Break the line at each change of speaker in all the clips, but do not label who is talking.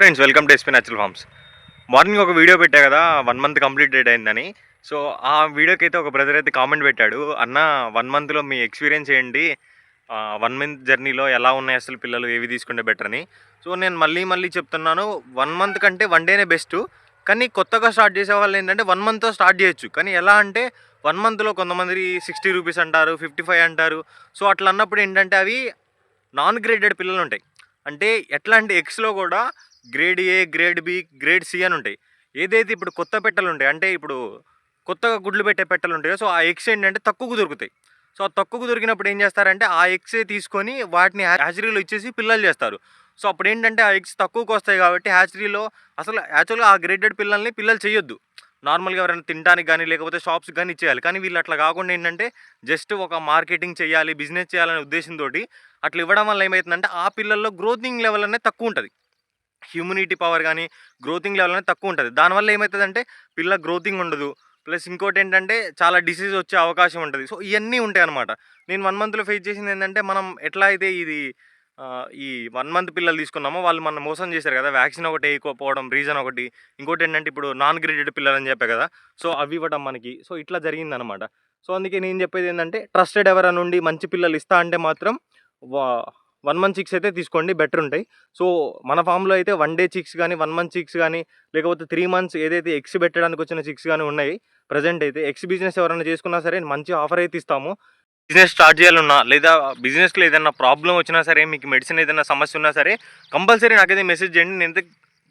Friends welcome to SP natural farms morning ఒక video పెట్టా కదా వన్ మంత్ కంప్లీట్ డేట్ అయిందని. సో ఆ వీడియోకి అయితే ఒక బ్రదర్ అయితే కామెంట్ పెట్టాడు అన్న వన్ మంత్లో మీ ఎక్స్పీరియన్స్ ఏంటి? వన్ మంత్ జర్నీలో ఎలా ఉన్నాయి అసలు పిల్లలు? ఏవి తీసుకుంటే బెటర్ అని? సో నేను మళ్ళీ మళ్ళీ చెప్తున్నాను వన్ మంత్ కంటే వన్ డేనే బెస్ట్ కానీ కొత్తగా స్టార్ట్ చేసే వాళ్ళు ఏంటంటే వన్ మంత్తో స్టార్ట్ చేయొచ్చు. కానీ ఎలా అంటే వన్ మంత్లో కొంతమంది సిక్స్టీ రూపీస్ అంటారు ఫిఫ్టీ ఫైవ్ అంటారు. సో అట్లా అన్నప్పుడు ఏంటంటే అవి నాన్ గ్రేడెడ్ పిల్లలు ఉంటాయి. అంటే ఎట్లాంటి ఎక్స్లో కూడా grade A grade B grade C అని ఉంటాయి. ఏదైతే ఇప్పుడు కొత్త పెట్టెలు ఉంటాయి అంటే ఇప్పుడు కొత్తగా గుడ్లు పెట్టే పెట్టెలు ఉంటాయో సో ఆ ఎగ్స్ ఏంటంటే తక్కువకు దొరుకుతాయి. సో ఆ తక్కువకు దొరికినప్పుడు ఏం చేస్తారంటే ఆ ఎగ్సే తీసుకొని వాటిని హ్యాచరీలో ఇచ్చేసి పిల్లలు చేస్తారు. సో అప్పుడు ఏంటంటే ఆ ఎగ్స్ తక్కువకు వస్తాయి కాబట్టి హ్యాచరీలో అసలు యాక్చువల్గా ఆ గ్రేడెడ్ పిల్లల్ని పిల్లలు చేయొద్దు. నార్మల్గా ఎవరైనా తినడానికి కానీ లేకపోతే షాప్స్ కానీ ఇచ్చేయాలి. కానీ వీళ్ళు అట్లా కాకుండా ఏంటంటే జస్ట్ ఒక మార్కెటింగ్ చేయాలి బిజినెస్ చేయాలనే ఉద్దేశంతో అట్లా ఇవ్వడం వల్ల ఏమవుతుందంటే ఆ పిల్లల్లో గ్రోతింగ్ లెవెల్ అనేది తక్కువ ఉంటుంది. హ్యూమినిటీ పవర్ కానీ గ్రోతింగ్ లెవెల్ అనేది తక్కువ ఉంటుంది. దానివల్ల ఏమవుతుందంటే పిల్ల గ్రోతింగ్ ఉండదు. ప్లస్ ఇంకోటి ఏంటంటే చాలా డిసీజ్ వచ్చే అవకాశం ఉంటుంది. సో ఇవన్నీ ఉంటాయి అనమాట నేను వన్ మంత్లో ఫేస్ చేసింది ఏంటంటే మనం ఎట్లా అయితే ఇది ఈ వన్ మంత్ పిల్లలు తీసుకున్నామో వాళ్ళు మనం మోసం చేశారు కదా. వ్యాక్సిన్ ఒకటి వేయకపోవడం రీజన్ ఒకటి. ఇంకోటి ఏంటంటే ఇప్పుడు నాన్ గ్రేడెడ్ పిల్లలు అని చెప్పే కదా. సో అవి ఇవ్వడం మనకి. సో ఇట్లా జరిగిందనమాట సో అందుకే నేను చెప్పేది ఏంటంటే ట్రస్టెడ్ ఎవరైనా నుండి మంచి పిల్లలు ఇస్తా అంటే మాత్రం వన్ మంత్ చిక్స్ అయితే తీసుకోండి బెటర్ ఉంటాయి. సో మన ఫామ్లో అయితే వన్ డే చిక్స్ కానీ వన్ మంత్ చిక్స్ కానీ లేకపోతే త్రీ మంత్స్ ఏదైతే ఎక్స్ పెట్టడానికి వచ్చిన చిక్స్ కానీ ఉన్నాయి ప్రజెంట్ అయితే ఎక్స్ బిజినెస్ ఎవరైనా చేసుకున్నా సరే మంచి ఆఫర్ అయితే ఇస్తాము. బిజినెస్ స్టార్ట్ చేయాలన్నా లేదా బిజినెస్లో ఏదైనా ప్రాబ్లం వచ్చినా సరే మీకు మెడిసిన్ ఏదైనా సమస్య ఉన్నా సరే కంపల్సరీ నాకైతే మెసేజ్ చేయండి నేను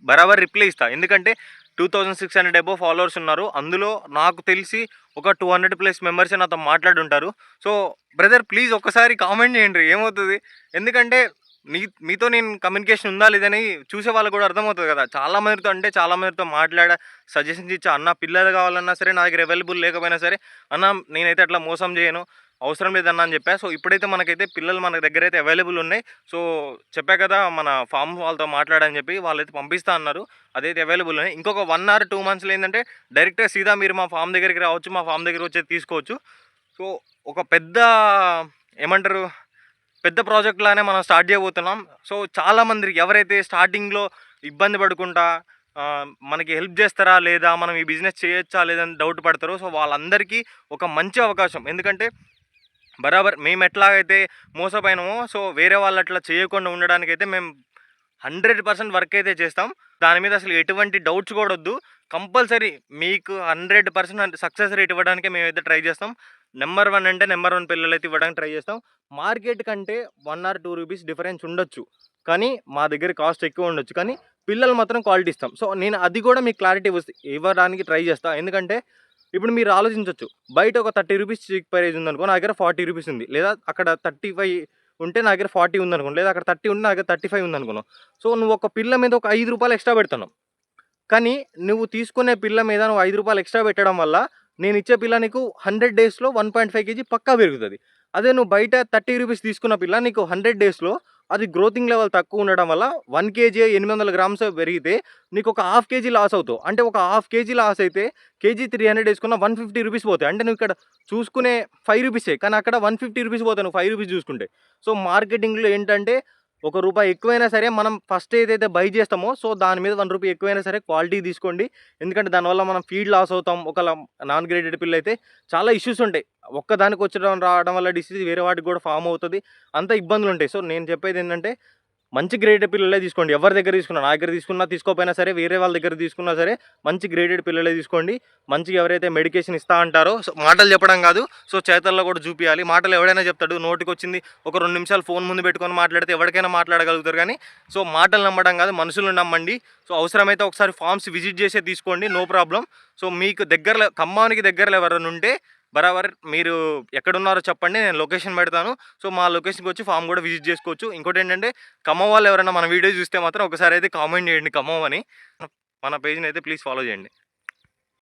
బరాబర్ రిప్లై ఇస్తాను ఎందుకంటే two thousand six hundred above followers ఉన్నారు. అందులో నాకు తెలిసి ఒక టూ హండ్రెడ్ ప్లస్ మెంబర్స్ నాతో మాట్లాడుంటారు. సో బ్రదర్ ప్లీజ్ ఒక్కసారి కామెంట్ చేయండి ఏమవుతుంది? ఎందుకంటే మీ మీతో నేను కమ్యూనికేషన్ ఉందా లేదని చూసే వాళ్ళకి కూడా అర్థమవుతుంది కదా. చాలా మందితో అంటే చాలా మందితో మాట్లాడ సజెషన్స్ ఇచ్చా అన్న పిల్లలు కావాలన్నా సరే నా దగ్గర అవైలబుల్ లేకపోయినా సరే అన్న నేనైతే అట్లా మోసం చేయను. అవసరం లేదన్న అని చెప్పా. సో ఇప్పుడైతే మనకైతే పిల్లలు మన దగ్గర అయితే అవైలబుల్ ఉన్నాయి. సో చెప్పా కదా మన ఫామ్ వాళ్ళతో మాట్లాడని చెప్పి వాళ్ళైతే పంపిస్తా అన్నారు. అదైతే అవైలబుల్ ఉన్నాయి. ఇంకొక వన్ అవర్ టూ మంత్స్లో ఏంటంటే డైరెక్ట్గా సీదా మీరు మా ఫామ్ దగ్గరికి రావచ్చు మా ఫామ్ దగ్గర వచ్చి తీసుకోవచ్చు. సో ఒక పెద్ద ఏమంటారు పెద్ద ప్రాజెక్ట్ లానే మనం స్టార్ట్ చేయబోతున్నాం. సో చాలామంది ఎవరైతే స్టార్టింగ్లో ఇబ్బంది పడుకుంటా మనకి హెల్ప్ చేస్తారా లేదా మనం ఈ బిజినెస్ చేయొచ్చా లేదని డౌట్ పడతారో సో వాళ్ళందరికీ ఒక మంచి అవకాశం. ఎందుకంటే బరాబర్ మేము ఎట్లాగైతే మోసపోయినామో సో వేరే వాళ్ళు అట్లా చేయకుండా ఉండడానికి అయితే మేము హండ్రెడ్ పర్సెంట్ వర్క్ అయితే చేస్తాం. దాని మీద అసలు ఎటువంటి డౌట్స్ కూడా వద్దు. కంపల్సరీ మీకు హండ్రెడ్ పర్సెంట్ సక్సెస్ రేట్ ఇవ్వడానికి మేమైతే ట్రై చేస్తాం. నెంబర్ వన్ అంటే నెంబర్ వన్ పిల్లలు అయితే ఇవ్వడానికి ట్రై చేస్తాం. మార్కెట్ కంటే one or two rupees difference ఉండొచ్చు. కానీ మా దగ్గర కాస్ట్ ఎక్కువ ఉండొచ్చు. కానీ పిల్లలు మాత్రం క్వాలిటీ ఇస్తాం. సో నేను అది కూడా మీకు క్లారిటీ ఇవ్వడానికి ట్రై చేస్తాను ఎందుకంటే ఇప్పుడు మీరు ఆలోచించవచ్చు బయట ఒక థర్టీ రూపీస్ చిక్ ప్రైజ్ ఉందనుకో నా దగ్గర ఫార్టీ రూపీస్ ఉంది. లేదా అక్కడ థర్టీ ఫైవ్ ఉంటే నా దగ్గర ఫార్టీ ఉందనుకో లేదా అక్కడ థర్టీ ఉంటే నా దగ్గర థర్టీ ఫైవ్ ఉందనుకున్నావు సో నువ్వు ఒక పిల్ల మీద ఒక ఐదు రూపాయలు ఎక్స్ట్రా పెడుతున్నావు. కానీ నువ్వు తీసుకునే పిల్ల మీద నువ్వు ఐదు రూపాయలు ఎక్స్ట్రా పెట్టడం వల్ల నేను ఇచ్చే పిల్ల నీకు హండ్రెడ్ డేస్లో వన్ పాయింట్ ఫైవ్ కేజీ పక్కా పెరుగుతుంది. అదే నువ్వు బయట థర్టీ రూపీస్ తీసుకున్న పిల్ల నీకు హండ్రెడ్ డేస్లో అది గ్రోతింగ్ లెవెల్ తక్కువ ఉండడం వల్ల వన్ కేజీ ఎనిమిది వందల గ్రామ్స్ పెరిగితే నీకు ఒక హాఫ్ కేజీ లాస్ అవుతావు. అంటే ఒక హాఫ్ కేజీ లాస్ అయితే కేజీ త్రీ హండ్రెడ్ వేసుకున్న వన్ ఫిఫ్టీ రూపీస్ పోతాయి. అంటే నువ్వు ఇక్కడ చూసుకునే ఫైవ్ రూపీసే కానీ అక్కడ వన్ ఫిఫ్టీ రూపీస్ పోతాయి నువ్వు ఫైవ్ రూపీస్ చూసుకుంటే. సో మార్కెటింగ్లో ఏంటంటే ఒక రూపాయి ఎక్కువైనా సరే మనం ఫస్ట్ ఏదైతే బై చేస్తామో సో దాని మీద వన్ రూపాయి ఎక్కువైనా సరే క్వాలిటీ తీసుకోండి. ఎందుకంటే దానివల్ల మనం ఫీడ్ లాస్ అవుతాం. ఒక నాన్ గ్రేడెడ్ పిల్ల అయితే చాలా ఇష్యూస్ ఉంటాయి. ఒక్కదానికి వచ్చడం రావడం వల్ల డిసీజ్ వేరే వాటికి కూడా ఫామ్ అవుతుంది. అంత ఇబ్బందులు ఉంటాయి. సో నేను చెప్పేది ఏంటంటే మంచి గ్రేడెడ్ పిల్లలే తీసుకోండి. ఎవరి దగ్గర తీసుకున్నా నా దగ్గర తీసుకున్నా తీసుకోపోయినా సరే వేరే వాళ్ళ దగ్గర తీసుకున్నా సరే మంచి గ్రేడెడ్ పిల్లలే తీసుకోండి. మంచిగా ఎవరైతే మెడికేషన్ ఇస్తా అంటారో సో మాటలు చెప్పడం కాదు సో చేతల్లో కూడా చూపించాలి మాటలు ఎవడైనా చెప్తాడు నోటికి వచ్చింది ఒక రెండు నిమిషాలు ఫోన్ ముందు పెట్టుకొని మాట్లాడితే ఎవరికైనా మాట్లాడగలుగుతారు కానీ సో మాటలు నమ్మడం కాదు మనుషులను నమ్మండి. సో అవసరమైతే ఒకసారి ఫామ్స్ విజిట్ చేసే తీసుకోండి నో ప్రాబ్లం సో మీకు దగ్గరలో ఖమ్మానికి దగ్గరలో ఎవరైనా ఉంటే బరాబర్ మీరు ఎక్కడున్నారో చెప్పండి నేను లొకేషన్ పెడతాను. సో మా లొకేషన్కి వచ్చి ఫామ్ కూడా విజిట్ చేసుకోవచ్చు. ఇంకోటి ఏంటంటే ఖమ్మం వాళ్ళు ఎవరైనా మన వీడియో చూస్తే మాత్రం ఒకసారి అయితే కామెంట్ చేయండి ఖమ్మం అని. మన పేజ్ని అయితే ప్లీజ్ ఫాలో చేయండి.